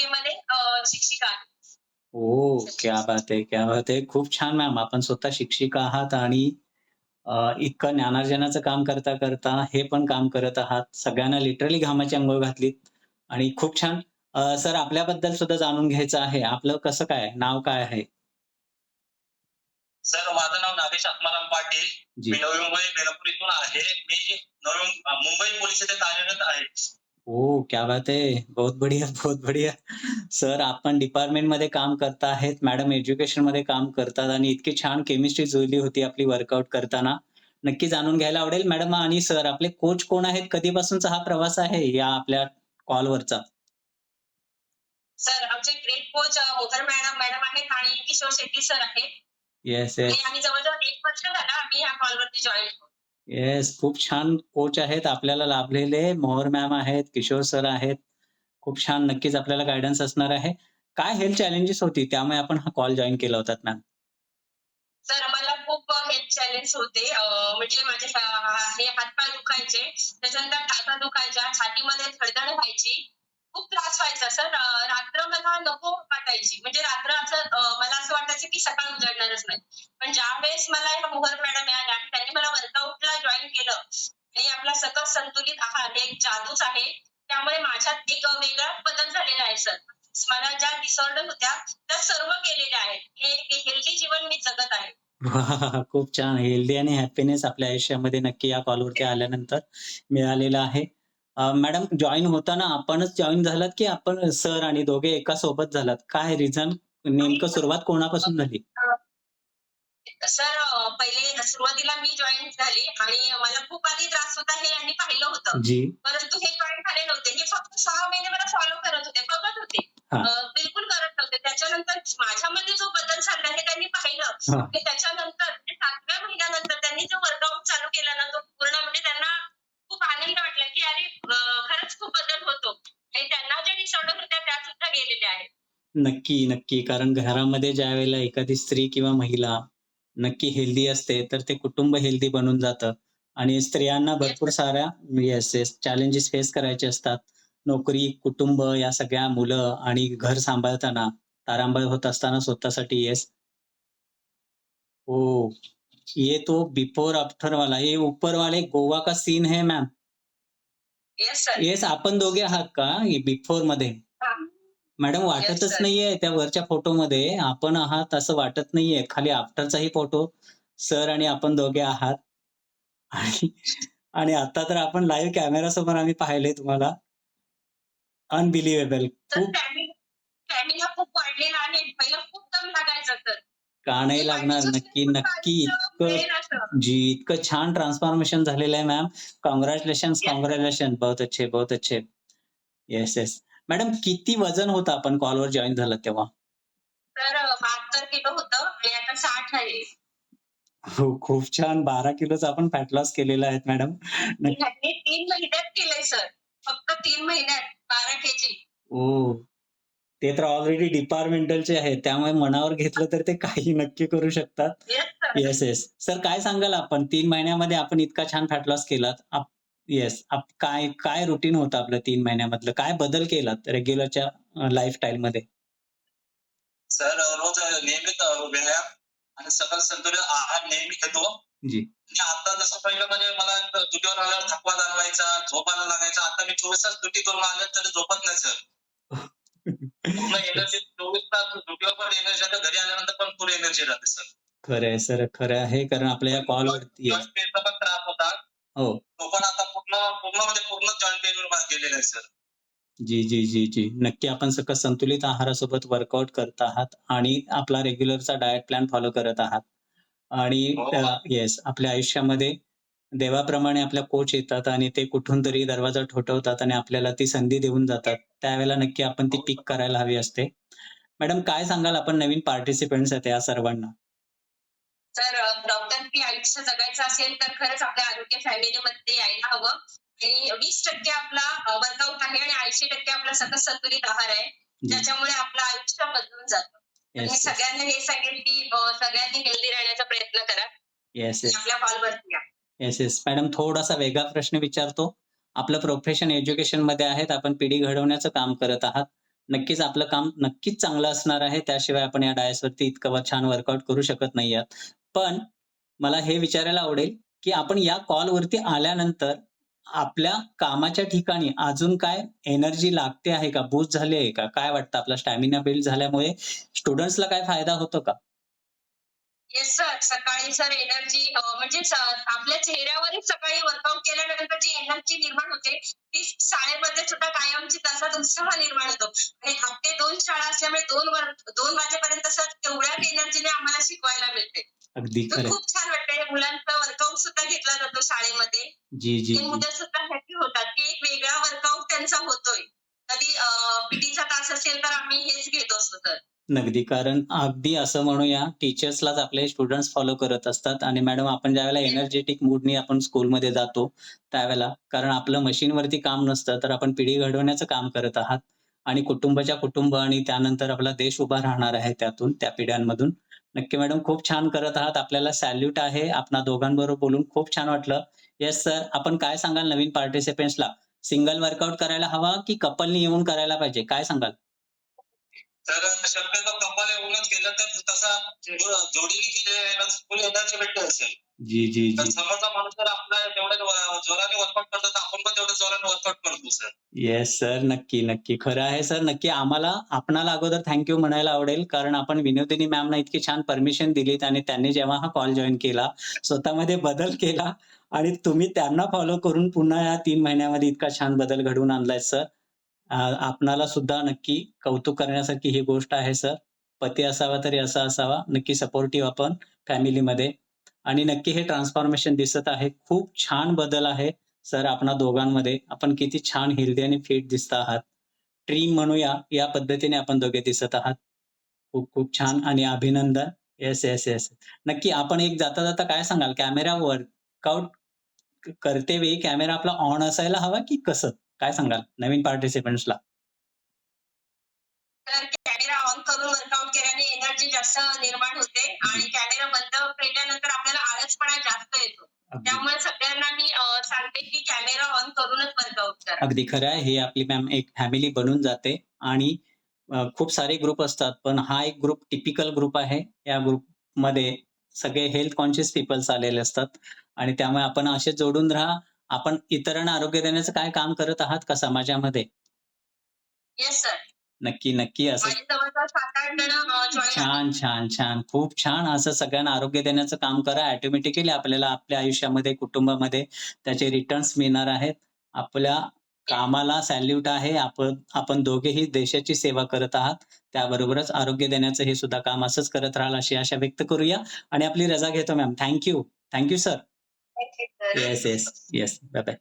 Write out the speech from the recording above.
शाखेमध्ये अ, शिक्षिका आहे. ओ क्या बात है क्या बात है खूप छान मॅम. आपण स्वतः शिक्षिका आहात आणि इतकं ज्ञानार्जनाचं काम करता करता हे पण काम करत आहात. सगळ्यांना लिटरली घामाची अंघोळ घातलीत. आणि खूप छान. सर आपल्याबद्दल सुद्धा जाणून घ्यायचं आहे. आपलं कसं काय? नाव काय आहे? सर माझं नाव नागेश आत्माराम पाटील. मी नवी मुंबई बेलापूर इथून आहे. मी नवी मुंबई पोलीस येथे कार्यरत आहे. ओ क्या बात है. बहुत बढ़िया बहुत बढ़िया. सर आपण डिपार्टमेंटमध्ये काम करता आहेत मॅडम एज्युकेशनमध्ये काम करतात आणि इतकी छान केमिस्ट्री जुळली होती आपली वर्कआउट करताना. नक्की जाणून घ्यायला आवडेल मॅडम आणि सर आपले कोच कोण आहेत? कधीपासूनचा हा प्रवास आहे या आपल्या कॉलवरचा सर आमचे great coach Mohar madam madam आहेत आणि किशोर शेट्टी सर आहेत. येस येस आम्ही जवळजवळ एक वर्ष झालं आम्ही ह्या कॉलवरती जॉईन येस खूप छान कोच आहेत आपल्याला लाभलेले. मोहर मॅम आहेत किशोर सर आहेत. खूप छान नक्कीच आपल्याला गायडन्स असणार आहे. काय हेल्थ चॅलेंजेस होती? त्यामुळे आपण हा कॉल जॉईन केला होता मॅम सर मला खूप हेल्थ चॅलेंज होते. म्हणजे माझे हे हातपाय दुखायचे. त्याच्यानंतर टाचा दुखायच्या छातीमध्ये धडधड व्हायची. खूप त्रास व्हायचा सर. रात्र मला नको वाटायची. म्हणजे रात्र असं मला असं वाटायचं की सकाळ उजाडणारच नाही. पण ज्या वेळेस मला या मोहर मॅडम या आणि त्यांनी मला वर्कआउटला जॉईन केलं आणि आपला सकस संतुलित आहार हे एक जादूच आहे त्यामुळे माझ्यात एक वेगळा बदल झालेला आहे सर. मला ज्या डिसऑर्डर होत्या त्या सर्व केलेल्या आहेत. हे हेल्दी जीवन मी जगत आहे. खूप छान. हेल्दी आणि हॅपीनेस आपल्या आयुष्यामध्ये नक्की या कॉलवरती आल्यानंतर मिळालेला आहे. मॅडम जॉइन होताना आपणच जॉइन झालात की आपण सर आणि दोघे एका सोबत झालात? काय रिझन नेमकं सुरुवात कोणापासून झाली? सर पहिले सुरुवातीला मी जॉईन झाली आणि मला खूप आधी त्रास होता हे यांनी पाहिलं होतं. जी. परंतु हे जॉईन झाले नव्हते. हे फक्त सहा महिने मला फॉलो करत होते बघत होते. बिलकुल करत नव्हते. त्याच्यानंतर माझ्यामध्ये जो बदल झाला हे त्यांनी पाहिलं. त्याच्यानंतर म्हणजे सातव्या महिन्यानंतर त्यांनी जो वर्कआउट चालू केला ना तो पूर्ण म्हणजे त्यांना खूप आनंद वाटला की अरे अ, खरंच खूप बदल होतो आणि त्यांना ज्या डिसऑर्डर होत्या त्या सुद्धा गेलेल्या आहेत नक्की, नक्की. कारण घरामध्ये ज्यावेळेला एखादी स्त्री किंवा महिला नक्की हेल्दी असते, तर ते कुटुंब हेल्दी बनून जातं आणि स्त्रियांना भरपूर साऱ्या येस, येस चॅलेंजेस फेस करायचे असतात. नोकरी, कुटुंब या सगळ्या मुलं आणि घर सांभाळताना तारांबळ होत असताना स्वतःसाठी येस. ओह! ये तो बिफोर आफ्टर वाला, ये ऊपर वाले गोवा का सीन है मैम. येस आपण दोघे आहात का बिफोरमध्ये? मॅडम वाटतच. नाहीये त्या वरच्या फोटोमध्ये आपण आहात असं वाटत नाहीये. खाली आफ्टरचाही फोटो सर आणि आपण दोघे आहात. आणि आणि आता तर आपण लाईव्ह कॅमेरासमोर आम्ही पाहिले तुम्हाला. अनबिलिव्हेबल. तर खूप स्टॅमिना खूप वाढलेला आहे पहिलं खूप दम लागायचा तर का नाही लागणार? नक्की, नक्की. इतकं जी, इतकं छान ट्रान्सफॉर्मेशन झालेलं आहे मॅम. Congratulations, Yes. काँग्रॅच्युलेशन. बहुत अच्छे, बहुत अच्छे. Yes, yes. मॅडम किती वजन होतं आपण कॉलवर जॉइन झालात तेव्हा? तर बहात्तर किलो होतं आणि आता साठ आहे हो, खूप छान. 12 किलोचा आपण फॅट लॉस केलेला आहे मॅडम. ह्यांनी तीन महिन्यात केलंय सर फक्त तीन महिन्यात बारा केजी ओह! ते तर ऑलरेडी डिपार्टमेंटलचे आहेत. त्यामुळे मनावर घेतलं तर ते काही नक्की करू शकतात. Yes sir yes. सर काय सांगाल आपण 3 महिन्यामध्ये आपण इतका छान फॅट लॉस केलात. आप येस. आप काय काय रुटीन होतं आपलं 3 महिन्यामधलं? काय बदल केलात रेग्युलरच्या अ, लाईफस्टाईलमध्ये? सर रोज नियमित व्यायाम आणि सकल संतुलित आहार नेहमी घेतो जी. आणि आता जसं पहिलं म्हणजे मला ड्युटीवर आल्यावर थकवा जाणवायचा झोपायला लागायचा आता मी चोवीस तास ड्युटी करून आले तरी झोपत नाही सर पूर्ण एनर्जी चोवीस तास ड्युटीवर पण एनर्जी राहते घरी आल्यानंतर पण पूर्ण एनर्जी राहते सर खरं आहे सर, खरं आहे. कारण आपल्या या कॉलवरती पण त्रास होता हो. तो पण आता पूर्ण म्हणजे जॉईंट गेलेला आहे सर जी, जी, जी, जी. नक्की आपण सकस संतुलित आहारासोबत वर्कआउट करत आहात आणि आपला रेग्युलरचा डायट प्लॅन फॉलो करत आहात. आणि हो. येस आपल्या आयुष्यामध्ये देवाप्रमाणे आपल्या कोच येतात आणि ते कुठून तरी दरवाजा ठोठावतात आणि आपल्याला ती संधी देऊन जातात. त्यावेळेला नक्की आपण ती पिक करायला हवी असते. मॅडम काय सांगाल आपण नवीन पार्टिसिपंट्स आहेत या सर्वांना? तर डॉक्टर फ्री आयुष्य जगायचं असेल तर खरंच आपल्या आरोग्य फॅमिलीमध्ये यायला हवं आणि वीस टक्के आपला वर्कआउट आहे आणि ऐंशी टक्के आपला सकस संतुलित आहार आहे. ज्याच्यामुळे आपलं आयुष्य बदलून जातं येस. सगळ्यांना हे सांगेल की सगळ्यांनी हेल्दी राहण्याचा प्रयत्न करा येस, येस. आपल्या कॉलवरती या येस, येस. मॅडम थोडासा वेगळा प्रश्न विचारतो. आपलं प्रोफेशन एज्युकेशनमध्ये आहेत. आपण पिढी घडवण्याचं काम करत आहात. नक्कीच आपलं काम नक्कीच चांगलं असणार आहे. त्याशिवाय आपण या डायसवरती इतकं छान वर्कआउट करू शकत नाही आहात. पण मला हे विचारायला आवडेल की आपण या कॉलवरती आल्यानंतर आपल्या कामाच्या ठिकाणी अजून काय एनर्जी लागते आहे का? बूस्ट झाली आहे का? काय वाटतं? आपला स्टॅमिना बिल्ड झाल्यामुळे स्टुडंट्सला काय फायदा होतो का? येस सर सकाळी सर एनर्जी म्हणजे आपल्या चेहऱ्यावरच सकाळी वर्कआउट केल्यानंतर जी एनर्जी निर्माण होते ती शाळेमध्ये सुद्धा कायमची तसाच उत्साह निर्माण होतो. आणि आठ ते दोन शाळा असल्यामुळे दोन वर दोन वाजेपर्यंत सर तेवढ्याच एनर्जीने आम्हाला शिकवायला मिळते. अगदी खूप छान वाटतं मुलांचा वर्कआउट सुद्धा घेतला जातो शाळेमध्ये. जी जी मुलं सुद्धा हॅपी होतात की एक वेगळा वर्कआउट त्यांचा होतोय. कधी पीटीचा तास असेल तर आम्ही हेच घेत असतो तर नगदी. कारण अगदी असं म्हणूया टीचर्सलाच आपले स्टुडंट्स फॉलो करत असतात. आणि मॅडम आपण ज्यावेळेला एनर्जेटिक मूडनी आपण स्कूलमध्ये जातो त्यावेळेला कारण आपलं मशीनवरती काम नसतं तर आपण पिढी घडवण्याचं काम करत आहात. आणि कुटुंबाच्या कुटुंब आणि त्यानंतर आपला देश उभा राहणार आहे त्यातून त्या पिढ्यांमधून. नक्की मॅडम खूप छान करत आहात. आपल्याला सॅल्यूट आहे. आपणा दोघांबरोबर बोलून खूप छान वाटलं. येस सर आपण काय सांगाल नवीन पार्टिसिपेंट्सला सिंगल वर्कआउट करायला हवा की कपलनी येऊन करायला पाहिजे? काय सांगाल? तर शक्यतो कपाल येऊनच केलं तर तसा जो- जोडीने केलेल्या फुल एनर्जी भेटते असेल. जी जी तर जी. समोरचा माणूस जर आपला तेवढ्या जोराने वर्कआउट करतो तर आपण पण तेवढ्या जोराने वर्कआउट करतो सर येस सर नक्की नक्की. खरं आहे सर नक्की आम्हाला आपणाला अगोदर थँक्यू म्हणायला आवडेल. कारण आपण विनोदिनी मॅमना इतकी छान परमिशन दिलीत आणि त्यांनी जेव्हा हा कॉल जॉईन केला स्वतःमध्ये बदल केला आणि तुम्ही त्यांना फॉलो करून पुन्हा या तीन महिन्यामध्ये इतका छान बदल घडवून आणलाय सर आपणाला सुद्धा नक्की कौतुक करण्यासारखी ही गोष्ट आहे सर. पती असावा तरी असा असावा. नक्की सपोर्टिव्ह आपण फॅमिलीमध्ये आणि नक्की हे ट्रान्सफॉर्मेशन दिसत आहे. खूप छान बदल आहे सर आपणा दोघांमध्ये. आपण किती छान हेल्दी आणि फिट दिसत आहात. ट्रीम म्हणूया या पद्धतीने आपण दोघे दिसत आहात. खूप खूप छान आणि अभिनंदन. येस येस येस नक्की आपण एक जाता जाता काय सांगाल? कॅमेरा वर्कआउट करते वेळी कॅमेरा आपला ऑन असायला हवा की कसं? काय सांगाल? नवीन पार्टिसिपेंट्सला कॅमेरा ऑन करून वर्कआउट केल्याने एनर्जी जास्त निर्माण होते आणि कॅमेरा बंद केल्यानंतर आपल्याला आळसपणा जास्त येतो. त्यामुळे सगळ्यांना मी सांगते की कॅमेरा ऑन करूनच वर्कआउट करा. अगदी खरं आहे. ही आपली मॅम एक फॅमिली बनून जाते आणि खूप सारे ग्रुप असतात. पण हा एक ग्रुप टिपिकल ग्रुप आहे. या ग्रुपमध्ये सगळे हेल्थ कॉन्शियस पीपल्स आलेले असतात. आणि त्यामुळे आपण असे जोडून राहा. आपण इतरांना आरोग्य देण्याचं काय काम करत आहात का समाजामध्ये? येस सर नक्की नक्की असं. छान छान छान. खूप छान असं सगळ्यांना आरोग्य देण्याचं काम करा. ऑटोमॅटिकली आपल्याला आपल्या आयुष्यामध्ये कुटुंबामध्ये त्याचे रिटर्न्स मिळणार आहेत. आपल्या कामाला सॅल्यूट आहे. आपण आपण दोघेही देशाची सेवा करत आहात. त्याबरोबरच आरोग्य देण्याचं हे सुद्धा काम असंच करत राहाल अशी आशा व्यक्त करूया. आणि आपली रजा घेतो ma'am thank you thank you sir Thank you. Yes, yes, yes. Bye bye.